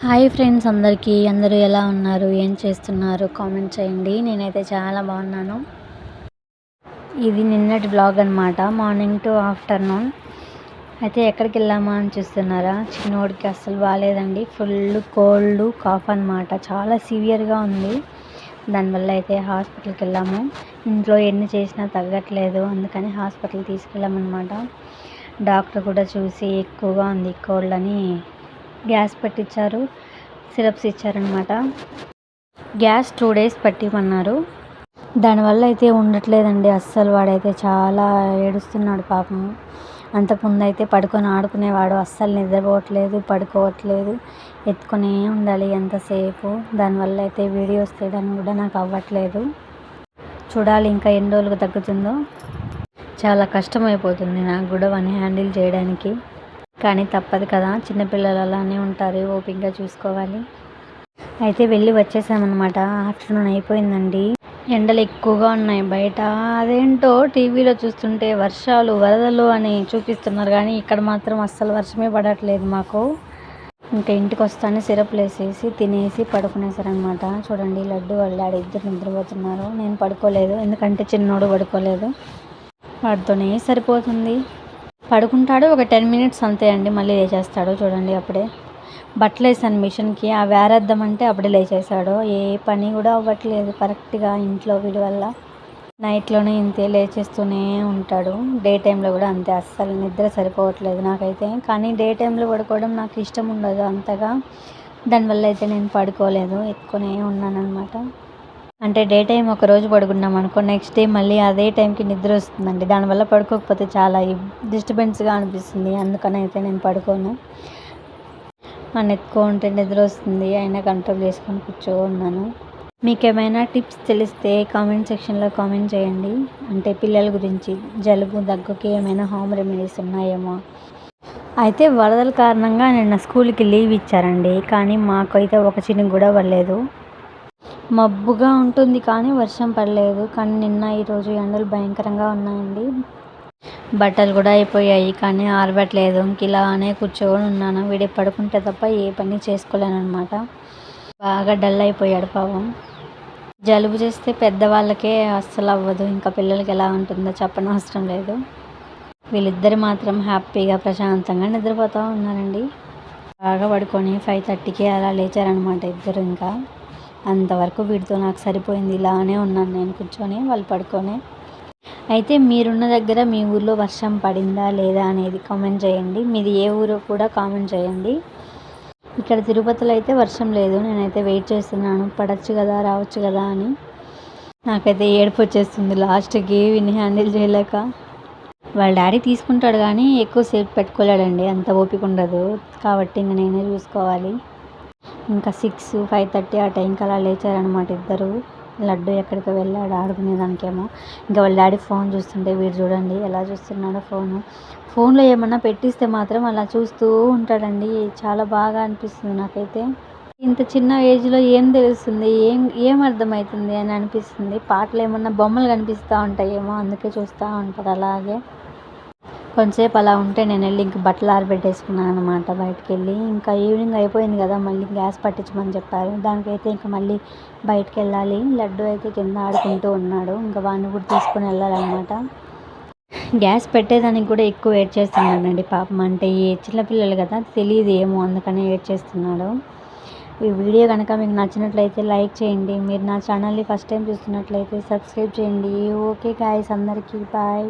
Hi friends అందరికీ. అందరూ ఎలా ఉన్నారు? ఏం చేస్తున్నారు? కామెంట్ చేయండి. నేనైతే చాలా బాగున్నాను. ఇది నిన్నటి బ్లాగ్ అనమాట మార్నింగ్ టు ఆఫ్టర్నూన్. అయితే ఎక్కడికి వెళ్ళామా అని చూస్తున్నారా? చిన్నోడికి అస్సలు బాగాలేదండి ఫుల్ కోల్డ్ కాఫ్ అనమాట చాలా సివియర్గా ఉంది. దానివల్ల అయితే హాస్పిటల్కి వెళ్ళాము. ఇంట్లో ఎన్ని చేసినా తగ్గట్లేదు. అందుకని హాస్పిటల్ తీసుకెళ్ళామన్నమాట. డాక్టర్ కూడా చూసి ఎక్కువగా ఉంది కోల్డ్ అని. గ్యాస్ పట్టించారు సిరప్స్ ఇచ్చారనమాట గ్యాస్ టూ డేస్ పట్టిమన్నారు. దానివల్ల అయితే ఉండట్లేదండి అస్సలు వాడైతే చాలా ఏడుస్తున్నాడు పాపం. అంతకుముందు అయితే పడుకొని ఆడుకునేవాడు అస్సలు నిద్రపోవట్లేదు పడుకోవట్లేదు ఎత్తుకునే ఉండాలి ఎంతసేపు. దానివల్ల అయితే వీడియోస్ తీయడానికి కూడా నాకు అవ్వట్లేదు. చూడాలి ఇంకా ఎన్ని రోజులకు తగ్గుతుందో. చాలా కష్టమైపోతుంది నాకు కూడా వన్ హ్యాండిల్ చేయడానికి. కానీ తప్పదు కదా. చిన్నపిల్లలు అలానే ఉంటారు. ఓపికగా చూసుకోవాలి. అయితే వెళ్ళి వచ్చేసామన్నమాట. ఆఫ్టర్నూన్ అయిపోయిందండి. ఎండలు ఎక్కువగా ఉన్నాయి. బయట అదేంటో టీవీలో చూస్తుంటే వర్షాలు వరదలు అని చూపిస్తున్నారు. కానీ ఇక్కడ మాత్రం అస్సలు వర్షమే పడట్లేదు మాకు. ఇంకా ఇంటికి వస్తానే సిరప్లు వేసేసి తినేసి పడుకునేసారనమాట చూడండి లడ్డు వాళ్ళ డాడీ ఇద్దరు నిద్రపోతున్నారు. నేను పడుకోలేదు. ఎందుకంటే చిన్నోడు పడుకోలేదు. వాడితోనే సరిపోతుంది. పడుకుంటాడు ఒక టెన్ మినిట్స్ అంతే అండి మళ్ళీ లేచేస్తాడు చూడండి అప్పుడే. బట్టలు వేసాను మిషన్కి ఆ వేరేద్దామంటే అప్పుడే లేచేసాడు ఏ పని కూడా అవ్వట్లేదు కరెక్ట్గా ఇంట్లో వీడి వల్ల. నైట్లోనే ఇంతే లేచేస్తూనే ఉంటాడు. డే టైంలో కూడా అంతే అస్సలు నిద్ర సరిపోవట్లేదు నాకైతే. కానీ డే టైంలో పడుకోవడం నాకు ఇష్టం ఉండదు అంతగా. దానివల్ల అయితే నేను పడుకోలేదు ఎక్కువనే ఉన్నాను అనమాట అంటే డే టైం ఒక రోజు పడుకున్నాం అనుకో నెక్స్ట్ డే మళ్ళీ అదే టైంకి నిద్ర వస్తుందండి. దానివల్ల పడుకోకపోతే చాలా డిస్టర్బెన్స్గా అనిపిస్తుంది. అందుకని అయితే నేను పడుకోను. నన్ను ఎత్తుకుంటే నిద్ర వస్తుంది. అయినా కంట్రోల్ చేసుకొని కూర్చో ఉన్నాను మీకు ఏమైనా టిప్స్ తెలిస్తే కామెంట్ సెక్షన్లో కామెంట్ చేయండి. అంటే పిల్లల గురించి జలుబు దగ్గుకి ఏమైనా హోమ్ రెమెడీస్ ఉన్నాయేమో. అయితే వరదల కారణంగా నిన్న స్కూల్కి లీవ్ ఇచ్చారండి. కానీ మాకైతే ఒక చిన్న కూడా పడలేదు. మబ్బుగా ఉంటుంది కానీ వర్షం పడలేదు. కానీ నిన్న ఈరోజు ఎండలు భయంకరంగా ఉన్నాయండి. బట్టలు కూడా అయిపోయాయి కానీ ఆరబెట్టలేదు. ఇంక ఇలానే కూర్చొని ఉన్నాను. వీడి పడుకుంటే తప్ప ఏ పని చేసుకోలేనమాట బాగా డల్ అయిపోయాడు పాపం. జలుబు చేస్తే పెద్దవాళ్ళకే అస్సలు అవ్వదు. ఇంకా పిల్లలకి ఎలా ఉంటుందో చెప్పనవసరం లేదు. వీళ్ళిద్దరు మాత్రం హ్యాపీగా ప్రశాంతంగా నిద్రపోతూ ఉన్నారండి. బాగా పడుకొని ఫైవ్ థర్టీకి అలా లేచారనమాట ఇద్దరు ఇంకా. అంతవరకు వీటితో నాకు సరిపోయింది. ఇలానే ఉన్నాను నేను కూర్చొని వాళ్ళు పడుకొని. అయితే మీరున్న దగ్గర మీ ఊర్లో వర్షం పడిందా లేదా అనేది కామెంట్ చేయండి. మీది ఏ ఊరో కూడా కామెంట్ చేయండి. ఇక్కడ తిరుపతిలో అయితే వర్షం లేదు. నేనైతే వెయిట్ చేస్తున్నాను. పడచ్చు కదా రావచ్చు కదా అని. నాకైతే ఏడుపు వచ్చేస్తుంది. లాస్ట్కి విని హ్యాండిల్ చేయలేక. వాళ్ళ డాడీ తీసుకుంటాడు కానీ ఎక్కువసేపు పెట్టుకోలేడండి. అంత ఓపిక ఉండదు. కాబట్టి ఇంక నేనే చూసుకోవాలి. ఇంకా సిక్స్ ఫైవ్ థర్టీ ఆ టైంకి అలా లేచారనమాట ఇద్దరు. లడ్డు ఎక్కడికి వెళ్ళాడు ఆడుకునేదానికేమో. ఇంకా వాళ్ళ డాడీ ఫోన్ చూస్తుంటే వీడు చూడండి ఎలా చూస్తున్నాడో ఫోను. ఫోన్లో ఏమన్నా పెట్టిస్తే మాత్రం అలా చూస్తూ ఉంటాడండి. చాలా బాగా అనిపిస్తుంది నాకైతే. ఇంత చిన్న ఏజ్లో ఏం తెలుస్తుంది ఏం ఏం అర్థమవుతుంది అని అనిపిస్తుంది. పాటలు ఏమన్నా బొమ్మలు కనిపిస్తూ ఉంటాయేమో అందుకే చూస్తూ ఉంటారు అలాగే. కొంతసేపు అలా ఉంటే నేను వెళ్ళి ఇంక బట్టలు ఆరబెట్టేసుకున్నాను అనమాట బయటకు వెళ్ళి ఇంకా ఈవినింగ్ అయిపోయింది కదా మళ్ళీ గ్యాస్ పట్టించమని చెప్పారు. దానికైతే ఇంకా మళ్ళీ బయటకు వెళ్ళాలి లడ్డు అయితే కింద ఆడుకుంటూ ఉన్నాడు. ఇంకా వాడిని కూడా తీసుకుని వెళ్ళాలన్నమాట. గ్యాస్ పెట్టేదానికి కూడా ఎక్కువ వెయిట్ చేస్తున్నాడండి పాపం. అంటే ఈ చిన్నపిల్లలు కదా తెలియదు ఏమో అందుకని వెయిట్ చేస్తున్నాడు. ఈ వీడియో కనుక మీకు నచ్చినట్లయితే లైక్ చేయండి. మీరు నా ఛానల్ని ఫస్ట్ టైం చూస్తున్నట్లయితే సబ్స్క్రైబ్ చేయండి. ఓకే గాయస్ అందరికీ బాయ్.